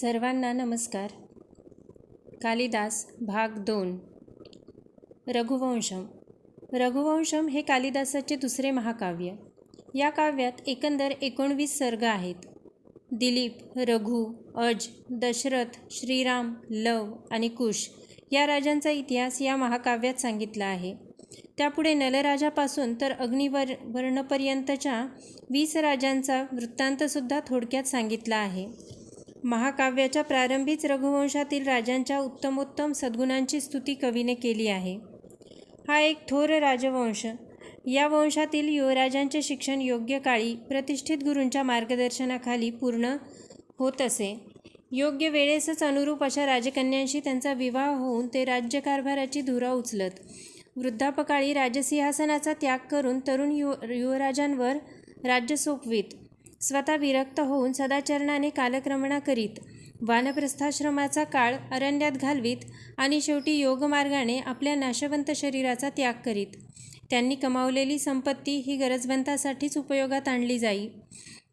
सर्वांना नमस्कार. कालिदास भाग दोन. रघुवंशम. रघुवंशम हे कालिदासाचे दुसरे महाकाव्य. या काव्यात एकंदर एकोणवीस सर्ग आहेत. दिलीप रघु अज दशरथ श्रीराम लव आणि कुश या राजांचा इतिहास या महाकाव्यात सांगितला आहे. त्यापुढे नलराजापासून तर अग्निवर वर्णपर्यंतच्या वीस राजांचा वृत्तांतसुद्धा थोडक्यात सांगितला आहे. महाकाव्याच्या प्रारंभीच रघुवंशातील राजांच्या उत्तमोत्तम सद्गुणांची स्तुती कवीने केली आहे. हा एक थोर राजवंश. या वंशातील युवराजांचे शिक्षण योग्य काळी प्रतिष्ठित गुरूंच्या मार्गदर्शनाखाली पूर्ण होत असे. योग्य वेळेसच अनुरूप अशा राजकन्यांशी त्यांचा विवाह होऊन ते राज्यकारभाराची धुरा उचलत वृद्धापकाळी राजसिंहासनाचा त्याग करून तरुण युव युवराजांवर राज्य सोपवीत. स्वतः विरक्त होऊन सदाचरणाने कालक्रमणा करीत वानप्रस्थाश्रमाचा काळ अरण्यात घालवीत आणि शेवटी योगमार्गाने आपल्या नाशवंत शरीराचा त्याग करीत. त्यांनी कमावलेली संपत्ती ही गरजवंतासाठीच उपयोगात आणली जाई.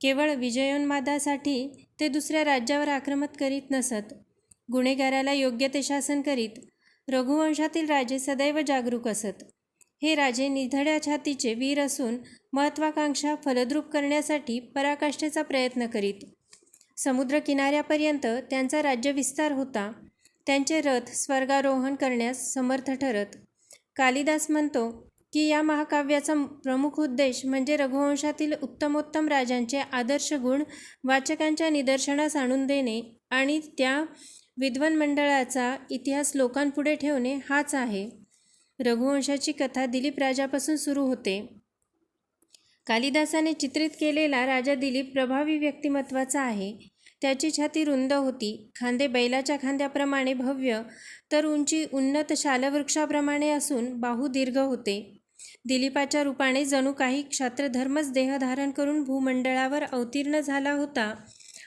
केवळ विजयोन्मादासाठी ते दुसऱ्या राज्यावर आक्रमत करीत नसत. गुन्हेगाराला योग्य ते शासन करीत. रघुवंशातील राजे सदैव जागरूक असत. हे राजे निधड्या छातीचे वीर असून महत्त्वाकांक्षा फलद्रूप करण्यासाठी पराकाष्ठेचा प्रयत्न करीत. समुद्रकिनाऱ्यापर्यंत त्यांचा राज्यविस्तार होता. त्यांचे रथ स्वर्गारोहण करण्यास समर्थ ठरत. कालिदास म्हणतो की या महाकाव्याचा प्रमुख उद्देश म्हणजे रघुवंशातील उत्तमोत्तम राजांचे आदर्श गुण वाचकांच्या निदर्शनास आणून देणे आणि त्या विद्वान मंडळाचा इतिहास लोकांपुढे ठेवणे हाच आहे. रघुवंशाची कथा दिलीप राजापासून सुरू होते. कालिदासाने चित्रित केलेला राजा दिलीप प्रभावी व्यक्तिमत्वाचा आहे. त्याची छाती रुंद होती. खांदे बैलाच्या खांद्याप्रमाणे भव्य तर उंची उन्नत शालवृक्षाप्रमाणे असून बाहू दीर्घ होते. दिलीपाच्या रूपाने जणू काही क्षात्रधर्मच देह धारण करून भूमंडळावर अवतीर्ण झाला होता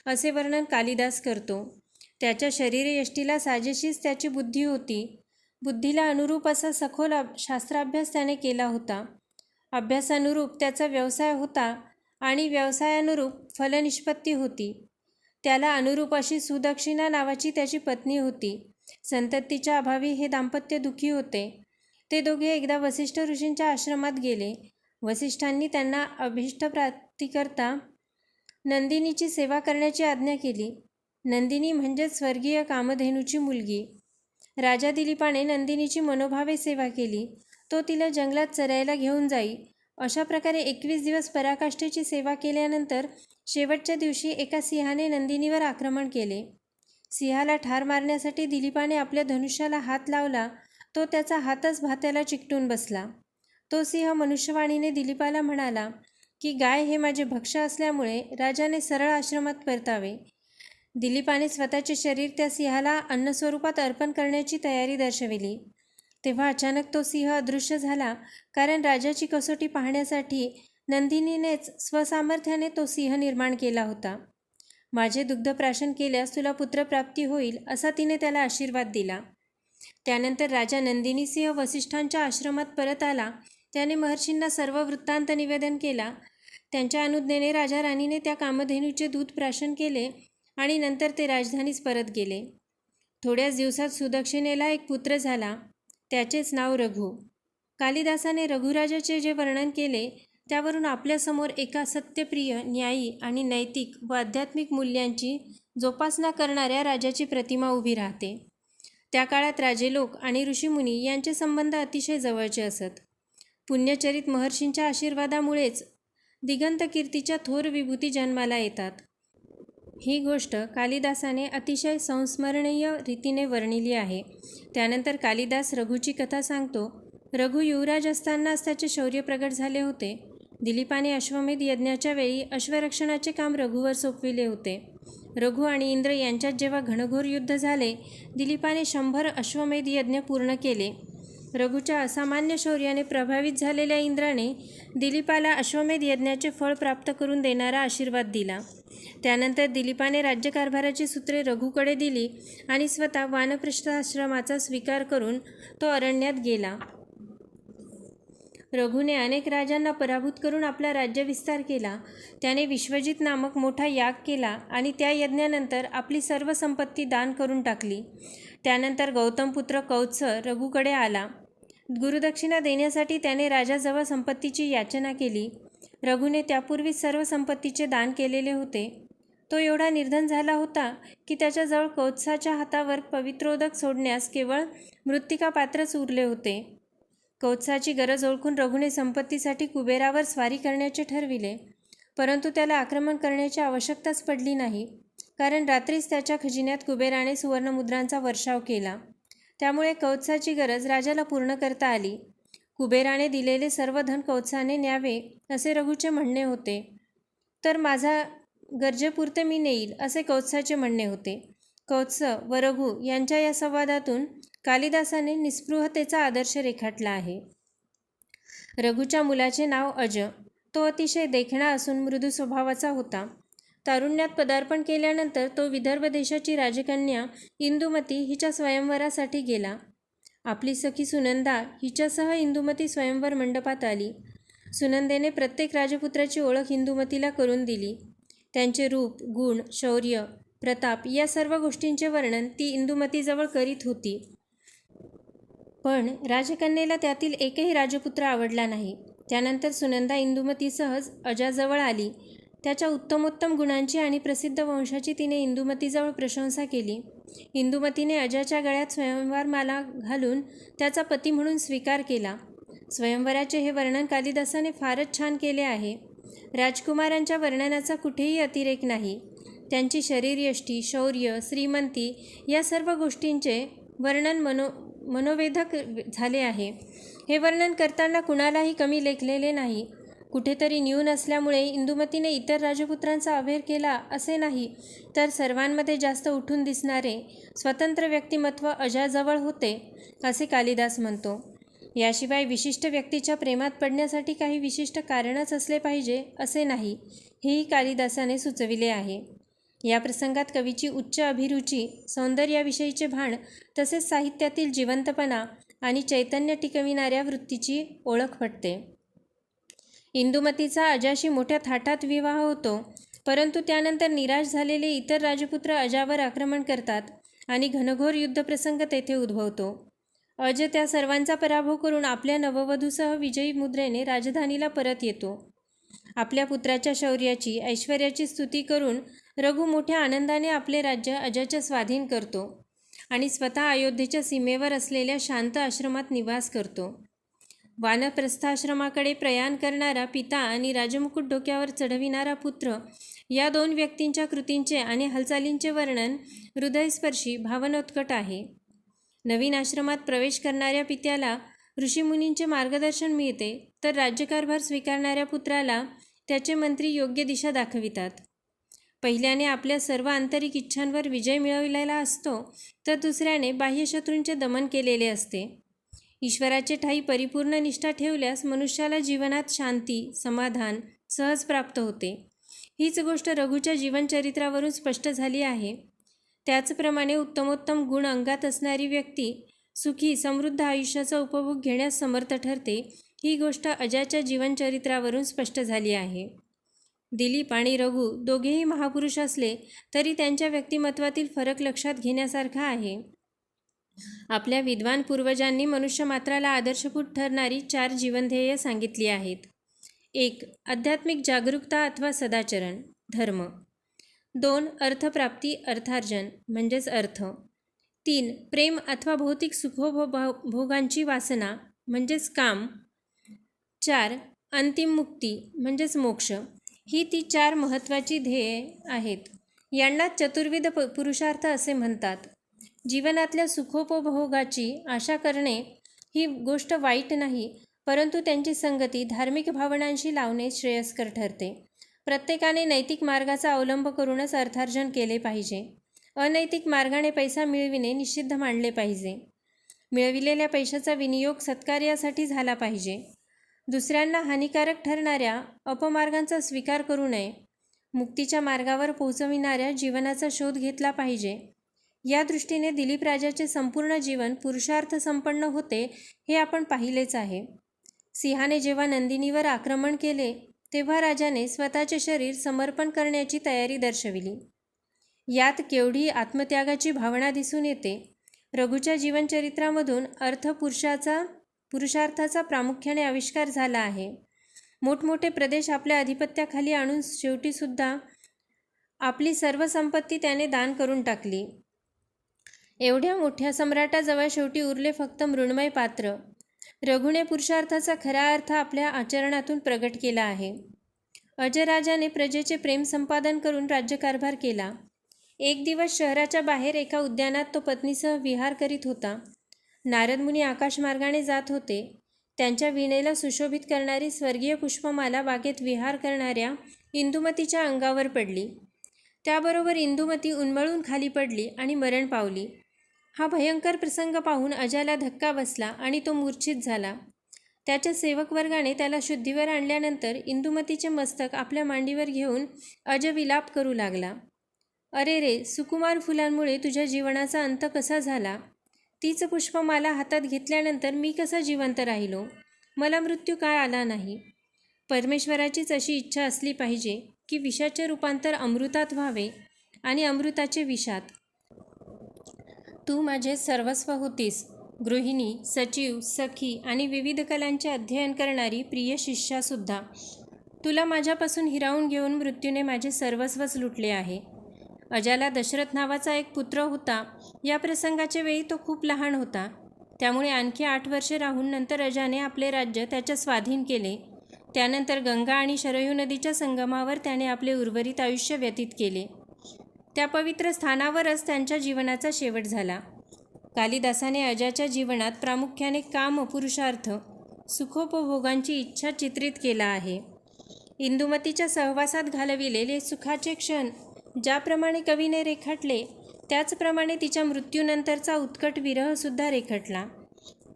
असे वर्णन कालिदास करतो. त्याच्या शरीरयष्टीला साजेशीच त्याची बुद्धी होती. बुद्धीला अनुरूप असा सखोल शास्त्राभ्यास त्याने केला होता. अभ्यासानुरूप त्याचा व्यवसाय होता आणि व्यवसायानुरूप फलनिष्पत्ती होती. त्याला अनुरूप अशी सुदक्षिणा नावाची त्याची पत्नी होती. संततीच्या अभावी हे दाम्पत्य दुःखी होते. ते दोघे एकदा वसिष्ठ ऋषींच्या आश्रमात गेले. वसिष्ठांनी त्यांना अभिष्ट प्राप्तीकरता नंदिनीची सेवा करण्याची आज्ञा केली. नंदिनी म्हणजेच स्वर्गीय कामधेनूची मुलगी. राजा दिलीपाने नंदिनीची मनोभावे सेवा केली. तो तिला जंगलात चरायला घेऊन जाई. अशा प्रकारे एकवीस दिवस पराकाष्ठेची सेवा केल्यानंतर शेवटच्या दिवशी एका सिंहाने नंदिनीवर आक्रमण केले. सिंहाला ठार मारण्यासाठी दिलीपाने आपल्या धनुष्याला हात लावला तो त्याचा हातच भात्याला चिकटून बसला. तो सिंह मनुष्यवाणीने दिलीपाला म्हणाला की गाय हे माझे भक्ष असल्यामुळे राजाने सरळ आश्रमात परतावे. दिलीपाने स्वतःचे शरीर त्या सिंहाला अन्नस्वरूपात अर्पण करण्याची तयारी दर्शविली. तेव्हा अचानक तो सिंह अदृश्य झाला कारण राजाची कसोटी पाहण्यासाठी नंदिनीनेच स्वसामर्थ्याने तो सिंह निर्माण केला होता. माझे दुग्धप्राशन केल्यास तुला पुत्रप्राप्ती होईल असा तिने त्याला आशीर्वाद दिला. त्यानंतर राजा नंदिनी सिंह वसिष्ठांच्या आश्रमात परत आला. त्याने महर्षींना सर्व वृत्तांत निवेदन केला. त्यांच्या अनुज्ञेने राजा राणीने त्या कामधेनूचे दूध प्राशन केले आणि नंतर ते राजधानीस परत गेले. थोड्याच दिवसात सुदक्षिणेला एक पुत्र झाला. त्याचेच नाव रघु. कालिदासाने रघुराजाचे जे वर्णन केले त्यावरून आपल्यासमोर एका सत्यप्रिय न्यायी आणि नैतिक व आध्यात्मिक मूल्यांची जोपासना करणाऱ्या राजाची प्रतिमा उभी राहते. त्या काळात राजे लोक आणि ऋषीमुनी यांचे संबंध अतिशय जवळचे असत. पुण्यचरित महर्षींच्या आशीर्वादामुळेच दिगंतकीर्तीच्या थोर विभूती जन्माला येतात. ही गोष्ट कालिदासाने अतिशय संस्मरणीय रीतीने वर्णिली आहे. त्यानंतर कालिदास रघुची कथा सांगतो. रघु युवराज असतानाच त्याचे शौर्य प्रगट झाले होते. दिलीपाने अश्वमेध यज्ञाच्या वेळी अश्वरक्षणाचे काम रघुवर सोपविले होते. रघु आणि इंद्र यांच्यात जेव्हा घनघोर युद्ध झाले दिलीपाने शंभर अश्वमेध यज्ञ पूर्ण केले. रघुच्या असामान्य शौर्याने प्रभावित झालेल्या इंद्राने दिलीपाला अश्वमेध यज्ञाचे फळ प्राप्त करून देणारा आशीर्वाद दिला. त्यानंतर दिलीपाने राज्यकारभाराची सूत्रे रघुकडे दिली आणि स्वतः वानप्रस्थाश्रमाचा स्वीकार करून तो अरण्यात गेला. रघुने अनेक राजांना पराभूत करून आपला राज्यविस्तार केला. त्याने विश्वजित नामक मोठा याग केला आणि त्या यज्ञानंतर आपली सर्व संपत्ती दान करून टाकली. त्यानंतर गौतमपुत्र कौत्स रघुकडे आला. गुरुदक्षिणा देण्यासाठी त्याने राजाजवळ संपत्तीची याचना केली. रघुने त्यापूर्वीच सर्व संपत्तीचे दान केलेले होते. तो एवढा निर्धन झाला होता की त्याच्याजवळ कौत्साच्या हातावर पवित्रोदक सोडण्यास केवळ मृत्तिका पात्रच उरले होते. कौत्साची गरज ओळखून रघुने संपत्तीसाठी कुबेरावर स्वारी करण्याचे ठरविले. परंतु त्याला आक्रमण करण्याची आवश्यकताच पडली नाही. कारण रात्रीच त्याच्या खजिन्यात कुबेराने सुवर्णमुद्रांचा वर्षाव केला. त्यामुळे कौत्साची गरज राजाला पूर्ण करता आली. कुबेराने दिलेले सर्व धन कौत्साने न्यावे असे रघुचे म्हणणे होते. तर माझा गरजेपुरते मी नेईल असे कौत्साचे म्हणणे होते. कौत्स व रघु यांच्या या संवादातून कालिदासाने निस्पृहतेचा आदर्श रेखाटला आहे. रघुच्या मुलाचे नाव अज. तो अतिशय देखणा असून मृदू स्वभावाचा होता. तारुण्यात पदार्पण केल्यानंतर तो विदर्भ देशाची राजकन्या इंदुमती हिच्या स्वयंवरासाठी गेला. आपली सखी सुनंदा हिच्यासह इंदुमती स्वयंवर मंडपात आली. सुनंदेने प्रत्येक राजपुत्राची ओळख इंदुमतीला करून दिली. त्यांचे रूप गुण शौर्य प्रताप या सर्व गोष्टींचे वर्णन ती इंदुमतीजवळ करीत होती. पण राजकन्येला त्यातील एकही राजपुत्र आवडला नाही. त्यानंतर सुनंदा इंदुमतीसहज अजाजवळ आली. त्याच्या उत्तमोत्तम गुणांची आणि प्रसिद्ध वंशाची तिने इंदुमतीजवळ प्रशंसा केली. इंदुमतीने अजयच्या गळ्यात स्वयंवर माला घालून त्याचा पती म्हणून स्वीकार केला. स्वयंवराचे हे वर्णन कालिदासाने फारच छान केले आहे. राजकुमारांच्या वर्णनाचा कुठेही अतिरेक नाही. त्यांची शरीरयष्टी शौर्य श्रीमंती या सर्व गोष्टींचे वर्णन मनो मनोवेधक झाले आहे. हे वर्णन करताना कुणालाही कमी लेखलेले नाही. कुठेतरी न्यून असल्यामुळे इंदुमतीने इतर राजपुत्रांचा अभेर केला असे नाही तर सर्वांमध्ये जास्त उठून दिसणारे स्वतंत्र व्यक्तिमत्व अजाजवळ होते असे कालिदास म्हणतो. याशिवाय विशिष्ट व्यक्तीच्या प्रेमात पडण्यासाठी काही विशिष्ट कारणच असले पाहिजे असे नाही हेही कालिदासाने सुचविले आहे. या प्रसंगात कवीची उच्च अभिरुची सौंदर्याविषयीचे भान तसेच साहित्यातील जिवंतपणा आणि चैतन्य टिकविणाऱ्या वृत्तीची ओळख पटते. इंदुमतीचा अजाशी मोठ्या थाटात विवाह होतो. परंतु त्यानंतर निराश झालेले इतर राजपुत्र अजावर आक्रमण करतात आणि घनघोर युद्धप्रसंग तेथे उद्भवतो. अज त्या सर्वांचा पराभव करून आपल्या नववधूसह विजयी मुद्रेने राजधानीला परत येतो. आपल्या पुत्राच्या शौर्याची ऐश्वर्याची स्तुती करून रघु मोठ्या आनंदाने आपले राज्य अजाच्या स्वाधीन करतो आणि स्वतः अयोध्येच्या सीमेवर असलेल्या शांत आश्रमात निवास करतो. वानप्रस्थाश्रमाकडे प्रयाण करणारा पिता आणि राजमुकुट डोक्यावर चढविणारा पुत्र या दोन व्यक्तींच्या कृतींचे आणि हालचालींचे वर्णन हृदयस्पर्शी भावनोत्कट आहे. नवीन आश्रमात प्रवेश करणाऱ्या पित्याला ऋषीमुनींचे मार्गदर्शन मिळते तर राज्यकारभार स्वीकारणाऱ्या पुत्राला त्याचे मंत्री योग्य दिशा दाखवितात. पहिल्याने आपल्या सर्व आंतरिक इच्छांवर विजय मिळविलेला असतो तर दुसऱ्याने बाह्यशत्रूंचे दमन केलेले असते. ईश्वराचे ठाई परिपूर्ण निष्ठा ठेवल्यास मनुष्याला जीवनात शांती समाधान सहज प्राप्त होते. हीच गोष्ट रघुच्या जीवनचरित्रावरून स्पष्ट झाली आहे. त्याचप्रमाणे उत्तमोत्तम गुण अंगात असणारी व्यक्ती सुखी समृद्ध आयुष्याचा उपभोग घेण्यास समर्थ ठरते ही गोष्ट अजाच्या जीवनचरित्रावरून स्पष्ट झाली आहे. दिलीप आणि रघु दोघेही महापुरुष असले तरी त्यांच्या व्यक्तिमत्वातील फरक लक्षात घेण्यासारखा आहे. आपल्या विद्वान पूर्वजांनी मनुष्यमात्राला आदर्शभूत ठरणारी चार जीवनध्येय सांगितली आहेत. एक आध्यात्मिक जागरूकता अथवा सदाचरण. धर्म. दोन अर्थप्राप्ती अर्थार्जन म्हणजेच अर्थ. तीन प्रेम अथवा भौतिक सुखोभो भोगांची वासना म्हणजेच काम. चार अंतिम मुक्ती म्हणजेच मोक्ष. ही ती चार महत्त्वाची ध्येये आहेत. यांना चतुर्विध प पुरुषार्थ असे म्हणतात. जीवनातल्या सुखोपभोगाची आशा करणे ही गोष्ट वाईट नाही परंतु त्यांची संगती धार्मिक भावनांशी लावणे श्रेयस्कर ठरते. प्रत्येकाने नैतिक मार्गाचा अवलंब करूनच अर्थार्जन केले पाहिजे. अनैतिक मार्गाने पैसा मिळविणे निषिद्ध मानले पाहिजे. मिळविलेल्या पैशाचा विनियोग सत्कार्यासाठी झाला पाहिजे. दुसऱ्यांना हानिकारक ठरणाऱ्या अपमार्गांचा स्वीकार करू नये. मुक्तीच्या मार्गावर पोहोचविणाऱ्या जीवनाचा शोध घेतला पाहिजे. या दृष्टीने दिलीप राजाचे संपूर्ण जीवन पुरुषार्थ संपन्न होते हे आपण पाहिलेच आहे. सिंहाने जेव्हा नंदिनीवर आक्रमण केले तेव्हा राजाने स्वतःचे शरीर समर्पण करण्याची तयारी दर्शविली. यात केवढी आत्मत्यागाची भावना दिसून येते. रघुच्या जीवनचरित्रामधून अर्थपुरुषाचा पुरुषार्थाचा प्रामुख्याने आविष्कार झाला आहे. मोठमोठे प्रदेश आपल्या अधिपत्याखाली आणून शेवटीसुद्धा आपली सर्व संपत्ती त्याने दान करून टाकली. एवढ्या मोठ्या सम्राटाजवळ शेवटी उरले फक्त मृण्मय पात्र. रघुने पुरुषार्थाचा खरा अर्थ आपल्या आचरणातून प्रगट केला आहे. अजयराजाने प्रजेचे प्रेम संपादन करून राज्यकारभार केला. एक दिवस शहराच्या बाहेर एका उद्यानात तो पत्नीसह विहार करीत होता. नारदमुनी आकाशमार्गाने जात होते. त्यांच्या विणेला सुशोभित करणारी स्वर्गीय पुष्पमाला बागेत विहार करणाऱ्या इंदुमतीच्या अंगावर पडली. त्याबरोबर इंदुमती उन्मळून खाली पडली आणि मरण पावली. हा भयंकर प्रसंग पाहून अजाला धक्का बसला आणि तो मूर्छित झाला. त्याच्या सेवक वर्गाने त्याला शुद्धीवर आणल्यानंतर इंदुमतीचे मस्तक आपल्या मांडीवर घेऊन अज विलाप करू लागला. अरे रे सुकुमार फुलांमुळे तुझ्या जीवनाचा अंत कसा झाला? तीच पुष्पमाला हातात घेतल्यानंतर मी कसा जिवंत राहिलो? मला मृत्यू काय आला नाही. परमेश्वराचीच अशी इच्छा असली पाहिजे की विषाचे रूपांतर अमृतात व्हावे आणि अमृताचे विषात तू माझे सर्वस्व होतीस. गृहिणी सचिव सखी आणि विविध कलांचे अध्ययन करणारी प्रिय शिष्यासुद्धा तुला माझ्यापासून हिरावून घेऊन मृत्यूने माझे सर्वस्वच लुटले आहे. अजाला दशरथ नावाचा एक पुत्र होता. या प्रसंगाच्या वेळी तो खूप लहान होता. त्यामुळे आणखी आठ वर्षे राहून नंतर अजाने आपले राज्य त्याच्या स्वाधीन केले. त्यानंतर गंगा आणि शरयू नदीच्या संगमावर त्याने आपले उर्वरित आयुष्य व्यतीत केले. त्या पवित्र स्थानावरच त्यांच्या जीवनाचा शेवट झाला. कालिदासाने अजाच्या जीवनात प्रामुख्याने काम पुरुषार्थ सुखोपभोगांची इच्छा चित्रित केला आहे. इंदुमतीच्या सहवासात घालविलेले सुखाचे क्षण ज्याप्रमाणे कवीने रेखाटले त्याचप्रमाणे तिच्या मृत्यूनंतरचा उत्कट विरहसुद्धा रेखाटला.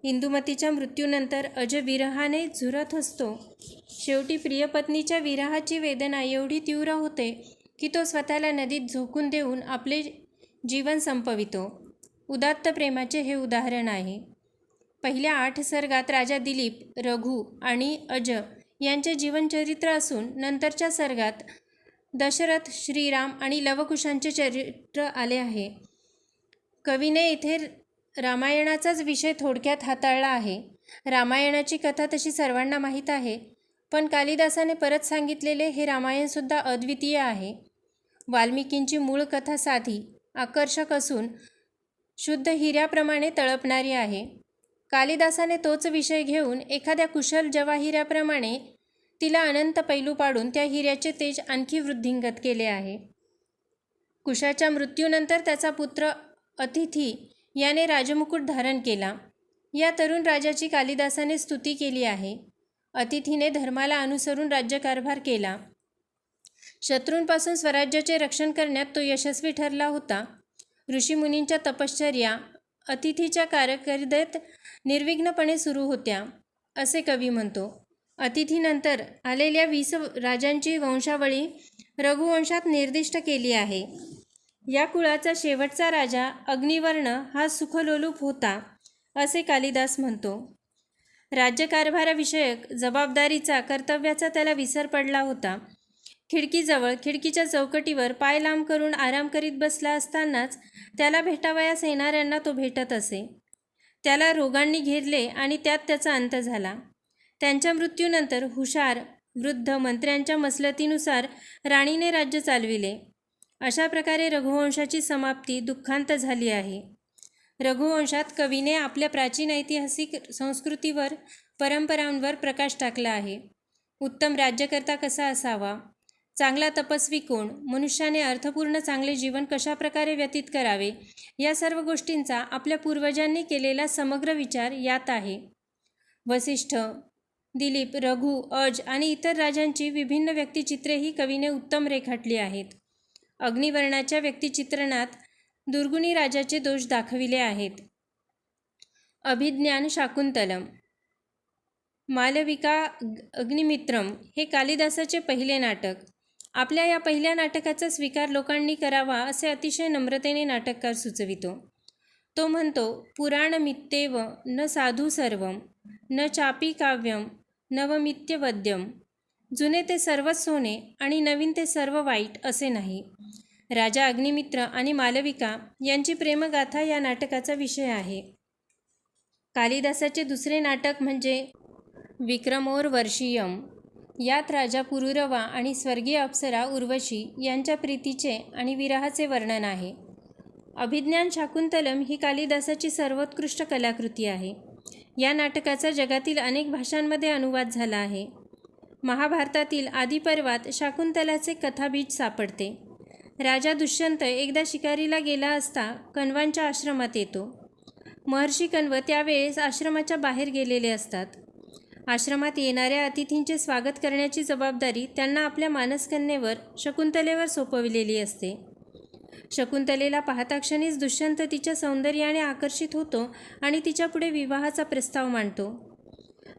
इंदुमतीच्या मृत्यूनंतर अज विरहाने झुरत असतो. शेवटी प्रियपत्नीच्या विरहाची वेदना एवढी तीव्र होते की तो स्वतःला नदीत झोकून देऊन आपले जीवन संपवितो. उदात्त प्रेमाचे हे उदाहरण आहे. पहिल्या आठ सर्गात राजा दिलीप रघु आणि अज यांचे जीवनचरित्र असून नंतरच्या सर्गात दशरथ श्रीराम आणि लवकुशांचे चरित्र आले आहे. कवीने इथे रामायणाचाच विषय थोडक्यात हाताळला आहे. रामायणाची कथा तशी सर्वांना माहीत आहे पण कालिदासाने परत सांगितलेले हे रामायणसुद्धा अद्वितीय आहे. वाल्मिकींची मूळ कथा साधी आकर्षक असून शुद्ध हिऱ्याप्रमाणे तळपणारी आहे. कालिदासाने तोच विषय घेऊन एखाद्या कुशल जवाहिऱ्याप्रमाणे तिला अनंत पैलू पाडून त्या हिऱ्याचे तेज आणखी वृद्धिंगत केले आहे. कुशाच्या मृत्यूनंतर त्याचा पुत्र अतिथी याने राजमुकुट धारण केला. या तरुण राजाची कालिदासाने स्तुती केली आहे. अतिथीने धर्माला अनुसरून राज्यकारभार केला. शत्रूंपासून स्वराज्याचे रक्षण करण्यात तो यशस्वी ठरला होता. ऋषीमुनींच्या तपश्चर्या अतिथीच्या कारकिर्दीत निर्विघ्नपणे सुरू होत्या असे कवी म्हणतो. अतिथीनंतर आलेल्या वीस राजांची वंशावळी रघुवंशात निर्दिष्ट केली आहे. या कुळाचा शेवटचा राजा अग्निवर्ण हा सुखलोलूप होता असे कालिदास म्हणतो. राज्यकारभाराविषयक जबाबदारीचा कर्तव्याचा त्याला विसर पडला होता. खिडकीजवळ खिडकीच्या चौकटीवर पाय लांब करून आराम करीत बसला असतानाच त्याला भेटावयास येणाऱ्यांना तो भेटत असे. त्याला रोगांनी घेरले आणि त्यात त्याचा अंत झाला. त्यांच्या मृत्यूनंतर हुशार वृद्ध मंत्र्यांच्या मसलतीनुसार राणीने राज्य चालविले. अशा प्रकारे रघुवंशाची समाप्ती दुःखांत झाली आहे. रघुवंशात कवीने आपल्या प्राचीन ऐतिहासिक संस्कृतीवर परंपरांवर प्रकाश टाकला आहे. उत्तम राज्यकर्ता कसा असावा? चांगला तपस्वी कोण? मनुष्याने अर्थपूर्ण चांगले जीवन कशाप्रकारे व्यतीत करावे? या सर्व गोष्टींचा आपल्या पूर्वजांनी केलेला समग्र विचार यात आहे. वसिष्ठ दिलीप रघु अज आणि इतर राजांची विभिन्न व्यक्तिचित्रेही कवीने उत्तम रेखाटली आहेत. अग्निवर्णाच्या व्यक्तिचित्रणात दुर्गुणी राजाचे दोष दाखविले आहेत. अभिज्ञान शाकुंतलम. मालविका अग्निमित्रम हे कालिदासाचे पहिले नाटक. आपल्या या पहिल्या नाटकाचा स्वीकार लोकांनी करावा असे अतिशय नम्रतेने नाटककार सुचवितो. तो म्हणतो पुराणमित्तेव न साधू सर्वम न चापी काव्यम नवमित्य वद्यम जुने ते सर्वच सोने आणि नवीन ते सर्व वाईट असे नाही. राजा अग्निमित्र आणि मालविका यांची प्रेमगाथा या नाटकाचा विषय आहे. कालिदासाचे दुसरे नाटक म्हणजे विक्रमोर वर्षीयम यात राजा पुरुरवा आणि स्वर्गीय अप्सरा उर्वशी यांच्या प्रीतीचे आणि विराहाचे वर्णन आहे. अभिज्ञान शाकुंतलम ही कालिदासाची सर्वोत्कृष्ट कलाकृती आहे. या नाटकाचा जगातील अनेक भाषांमध्ये अनुवाद झाला आहे. महाभारतातील आदिपर्वात शाकुंतलाचे कथाबीज सापडते. राजा दुष्यंत एकदा शिकारीला गेला असता कण्वांच्या आश्रमात येतो. महर्षी कण्व त्यावेळेस आश्रमाच्या बाहेर गेलेले असतात. आश्रमात येणाऱ्या अतिथींचे स्वागत करण्याची जबाबदारी त्यांना आपल्या मानसकन्येवर शकुंतलेवर सोपविलेली असते. शकुंतलेला पाहता क्षणीच दुष्यंत तिच्या सौंदर्याने आकर्षित होतो आणि तिच्यापुढे विवाहाचा प्रस्ताव मांडतो.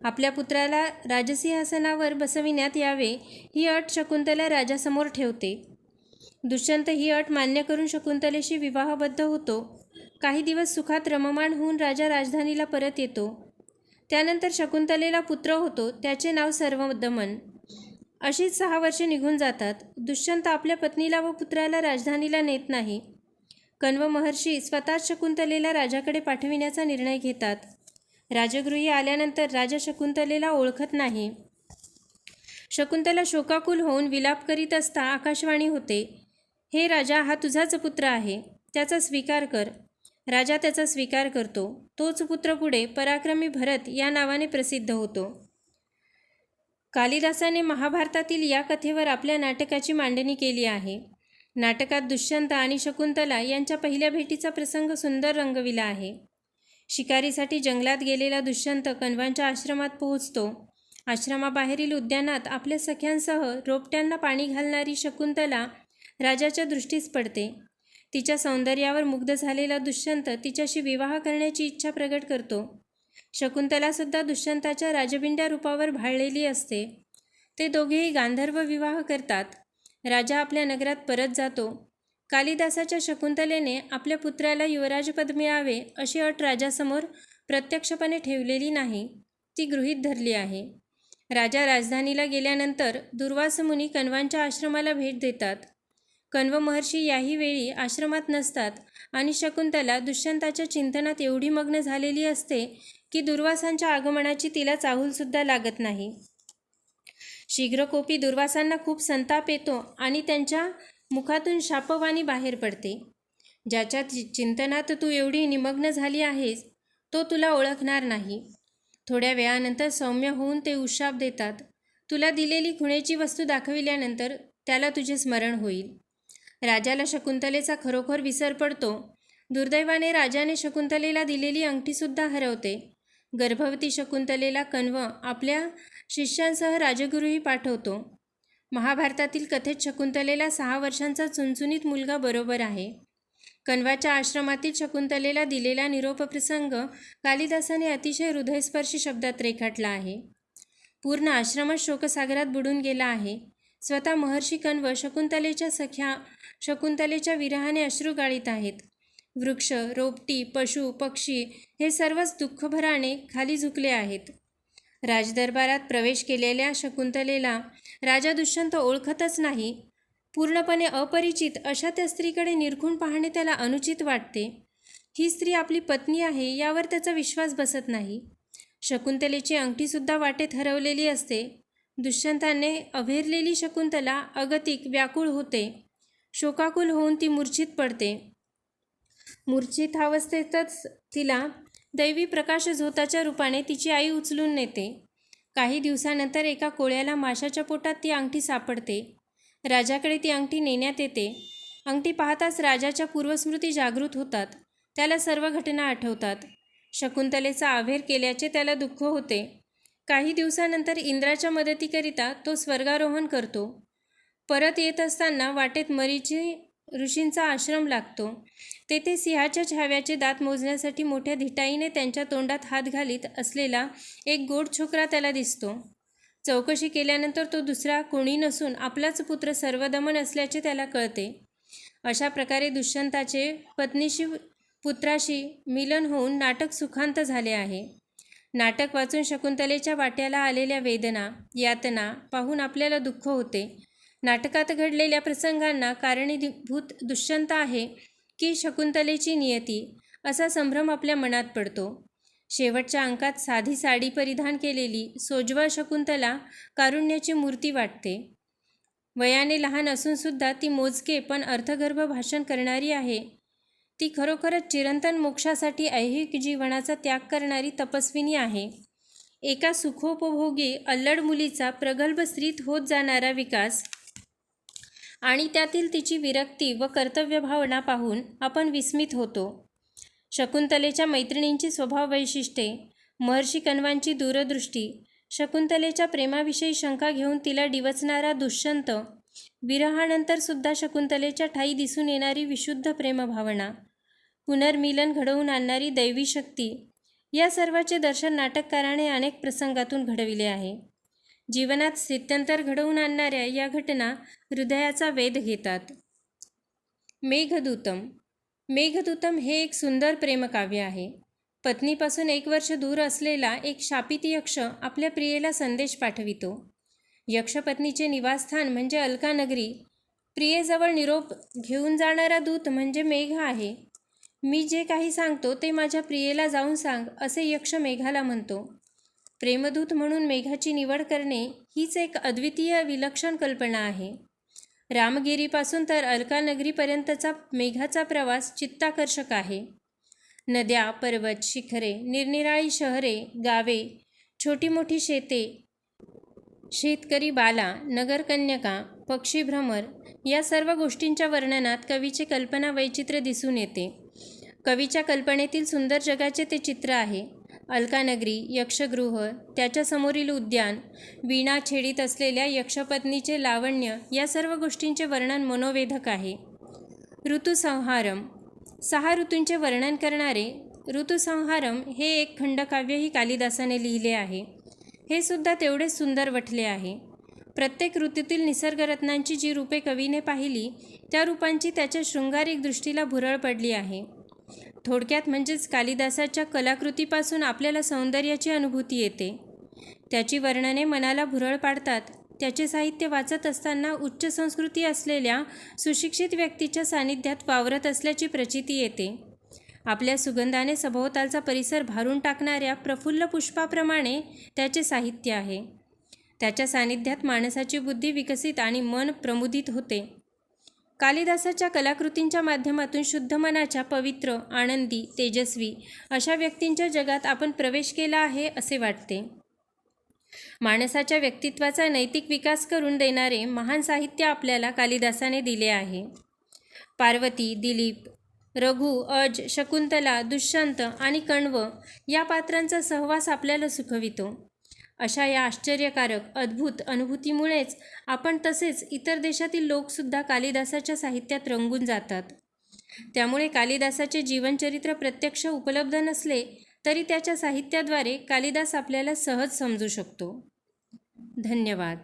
आपल्या पुत्राला राजसिंहासनावर बसविण्यात यावे ही अट शकुंतला राजासमोर ठेवते. दुष्यंत ही अट मान्य करून शकुंतलेशी विवाहबद्ध होतो. काही दिवस सुखात रममाण होऊन राजा राजधानीला परत येतो. त्यानंतर शकुंतलेला पुत्र होतो त्याचे नाव सर्वदमन. अशीच सहा वर्षे निघून जातात. दुष्यंत आपल्या पत्नीला व पुत्राला राजधानीला नेत नाही. कण्व महर्षी स्वतःच शकुंतलेला राजाकडे पाठविण्याचा निर्णय घेतात. राजगृही आल्यानंतर राजा शकुंतलेला ओळखत नाही. शकुंतला शोकाकुल होऊन विलाप करीत असता आकाशवाणी होते हे राजा हा तुझाच पुत्र आहे. त्याचा स्वीकार कर. राजा त्याचा स्वीकार करतो. तोच पुत्र पुढे पराक्रमी भरत या नावाने प्रसिद्ध होतो. कालिदासाने महाभारतातील या कथेवर आपल्या नाटकाची मांडणी केली आहे. नाटकात दुष्यंत आणि शकुंतला यांच्या पहिल्या भेटीचा प्रसंग सुंदर रंगविला आहे. शिकारीसाठी जंगलात गेलेला दुष्यंत कण्वांच्या आश्रमात पोहोचतो. आश्रमाबाहेरील उद्यानात आपल्या सख्यांसह रोपट्यांना पाणी घालणारी शकुंतला राजाच्या दृष्टीस पडते. तिच्या सौंदर्यावर मुग्ध झालेला दुष्यंत तिच्याशी विवाह करण्याची इच्छा प्रकट करतो. शकुंतलासुद्धा दुष्यंताच्या राजबिंड्या रूपावर भाळलेली असते. ते दोघेही गांधर्व विवाह करतात. राजा आपल्या नगरात परत जातो. कालिदासाच्या शकुंतलेने आपल्या पुत्राला युवराजपद मिळावे अशी अट राजासमोर प्रत्यक्षपणे ठेवलेली नाही. ती गृहीत धरली आहे. राजा राजधानीला गेल्यानंतर दुर्वासमुनी कण्वांच्या आश्रमाला भेट देतात. कण्व महर्षी याही वेळी आश्रमात नसतात आणि शकुंतला दुष्यंताच्या चिंतनात एवढी मग्न झालेली असते की दुर्वासांच्या आगमनाची तिला चाहूलसुद्धा लागत नाही. शीघ्रकोपी दुर्वासांना खूप संताप येतो आणि त्यांच्या मुखातून शापवाणी बाहेर पडते. ज्याच्या चिंतनात तू एवढी निमग्न झाली आहेस तो तुला ओळखणार नाही. थोड्या वेळानंतर सौम्य होऊन ते उशाप देतात. तुला दिलेली खुणेची वस्तू दाखविल्यानंतर त्याला तुझे स्मरण होईल. राजाला शकुंतलेचा खरोखर विसर पडतो. दुर्दैवाने राजाने शकुंतलेला दिलेली अंगठीसुद्धा हरवते. गर्भवती शकुंतलेला कण्व आपल्या शिष्यांसह राजगुरूही पाठवतो. महाभारतातील कथेत शकुंतलेला सहा वर्षांचा चुनचुनीत मुलगा बरोबर आहे. कण्वाच्या आश्रमातील शकुंतलेला दिलेला निरोपप्रसंग कालिदासाने अतिशय हृदयस्पर्शी शब्दात रेखाटला आहे. पूर्ण आश्रमात शोकसागरात बुडून गेला आहे. स्वतः महर्षी कण्व शकुंतलेच्या सख्या शकुंतलेच्या विरहाने अश्रू गाळीत आहेत. वृक्ष रोपटी पशु पक्षी हे सर्वच दुःखभराने खाली झुकले आहेत. राजदरबारात प्रवेश केलेल्या शकुंतलेला राजा दुष्यंत ओळखतच नाही. पूर्णपणे अपरिचित अशा त्या स्त्रीकडे निरखून पाहणे त्याला अनुचित वाटते. ही स्त्री आपली पत्नी आहे यावर त्याचा विश्वास बसत नाही. शकुंतलेची अंगठीसुद्धा वाटेत हरवलेली असते. दुष्यंताने अभेरलेली शकुंतला अगतिक व्याकुळ होते. शोकाकुल होऊन ती मूर्छित पडते. मूर्छित अवस्थेतच तिला दैवी प्रकाश झोताच्या रूपाने तिची आई उचलून नेते. काही दिवसानंतर एका कोळ्याला माशाच्या पोटात ती अंगठी सापडते. राजाकडे ती अंगठी नेण्यात येते. अंगठी पाहताच राजाच्या पूर्वस्मृती जागृत होतात. त्याला सर्व घटना आठवतात. शकुंतलेचा आभेर केल्याचे त्याला दुःख होते. काही दिवसानंतर इंद्राच्या मदतीकरिता तो स्वर्गारोहण करतो. परत येत असताना वाटेत मरीची ऋषींचा आश्रम लागतो. तेथे सिंहाच्या छाव्याचे दात मोजण्यासाठी मोठ्या धिटाईने त्यांच्या तोंडात हात घालीत असलेला एक गोड छोकरा त्याला दिसतो. चौकशी केल्यानंतर तो दुसरा कोणी नसून आपलाच पुत्र सर्वदमन असल्याचे त्याला कळते. अशा प्रकारे दुष्यंताचे पत्नीशी पुत्राशी मिलन होऊन नाटक सुखांत झाले आहे. नाटक वाचून शकुंतलेच्या वाट्याला आलेल्या वेदना यातना पाहून आपल्याला दुःख होते. नाटकात घडलेल्या प्रसंगांना कारणीभूत दुष्यंत आहे की शकुंतलेची नियती असा संभ्रम आपल्या मनात पडतो. शेवटच्या अंकात साधी साडी परिधान केलेली सोजवा शकुंतला कारुण्याची मूर्ती वाटते. वयाने लहान असूनसुद्धा ती मोजके पण अर्थगर्भ भाषण करणारी आहे. ती खरोखरच चिरंतन मोक्षासाठी ऐहिक जीवनाचा त्याग करणारी तपस्विनी आहे. एका सुखोपभोगी अल्लड मुलीचा प्रगल्भ स्त्रीत होत जाणारा विकास आणि त्यातील तिची विरक्ती व कर्तव्य भावना पाहून आपण विस्मित होतो. शकुंतलेच्या मैत्रिणींची स्वभाव वैशिष्ट्ये महर्षी कण्वांची दूरदृष्टी शकुंतलेच्या प्रेमाविषयी शंका घेऊन तिला डिवचणारा दुष्यंत विरहानंतरसुद्धा शकुंतलेच्या ठाई दिसून येणारी विशुद्ध प्रेमभावना पुनर्मिलन घडवून आणणारी दैवी शक्ती. या सर्वाचे दर्शन नाटककाराने अनेक प्रसंगातून घडविले आहे. जीवनात स्थित्यंतर घडवून आणणाऱ्या या घटना हृदयाचा वेध घेतात. मेघदूतम. मेघदूतम हे एक सुंदर प्रेमकाव्य आहे. पत्नीपासून एक वर्ष दूर असलेला एक शापित यक्ष आपल्या प्रियेला संदेश पाठवितो. यक्षपत्नीचे निवासस्थान म्हणजे अलकानगरी प्रियेजवळ निरोप घेऊन जाणारा दूत म्हणजे मेघ आहे. मी जे काही सांगतो ते माझ्या प्रियेला जाऊन सांग असे यक्ष मेघाला म्हणतो. प्रेमदूत म्हणून मेघाची निवड करणे हीच एक अद्वितीय विलक्षण कल्पना आहे. रामगिरीपासून तर अलकानगरीपर्यंतचा मेघाचा प्रवास चित्ताकर्षक आहे. नद्या पर्वत शिखरे निरनिराळी शहरे गावे छोटी मोठी शेते शेतकरी बाला नगरकन्यका पक्षीभ्रमर या सर्व गोष्टींच्या वर्णनात कवीचे कल्पना वैचित्र्य दिसून येते. कवीच्या कल्पनेतील सुंदर जगाचे ते चित्र आहे. अलकानगरी यक्षगृह त्याच्यासमोरील उद्यान वीणा छेडीत असलेल्या यक्षपत्नीचे लावण्य या सर्व गोष्टींचे वर्णन मनोवेधक आहे. ऋतुसंहारम. सहा ऋतूंचे वर्णन करणारे ऋतुसंहारम हे एक खंडकाव्यही कालिदासाने लिहिले आहे. हे सुद्धा तेवढेच सुंदर वठले आहे. प्रत्येक ऋतूतील निसर्गरत्नांची जी रूपे कवीने पाहिली त्या रूपांची त्याच्या शृंगारिक दृष्टीला भुरळ पडली आहे. थोडक्यात म्हणजेच कालिदासाच्या कलाकृतीपासून आपल्याला सौंदर्याची अनुभूती येते. त्याची वर्णने मनाला भुरळ पाडतात. त्याचे साहित्य वाचत असताना उच्च संस्कृती असलेल्या सुशिक्षित व्यक्तीच्या सानिध्यात वावरत असल्याची प्रचिती येते. आपल्या सुगंधाने सभोवतालचा परिसर भारून टाकणाऱ्या प्रफुल्ल पुष्पाप्रमाणे त्याचे साहित्य आहे. त्याच्या सानिध्यात माणसाची बुद्धी विकसित आणि मन प्रमुदित होते. कालिदासाच्या कलाकृतींच्या माध्यमातून शुद्ध मनाच्या पवित्र आनंदी तेजस्वी अशा व्यक्तींच्या जगात आपण प्रवेश केला आहे असे वाटते. माणसाच्या व्यक्तित्वाचा नैतिक विकास करून देणारे महान साहित्य आपल्याला कालिदासाने दिले आहे. पार्वती दिलीप रघु अज शकुंतला दुष्यंत आणि कण्व या पात्रांचा सहवास आपल्याला सुखवितो. अशा या आश्चर्यकारक अद्भुत अनुभूतीमुळेच आपण तसेच इतर देशातील लोकसुद्धा कालिदासाच्या साहित्यात रंगून जातात. त्यामुळे कालिदासाचे जीवनचरित्र प्रत्यक्ष उपलब्ध नसले तरी त्याच्या साहित्याद्वारे कालिदास आपल्याला सहज समजू शकतो. धन्यवाद.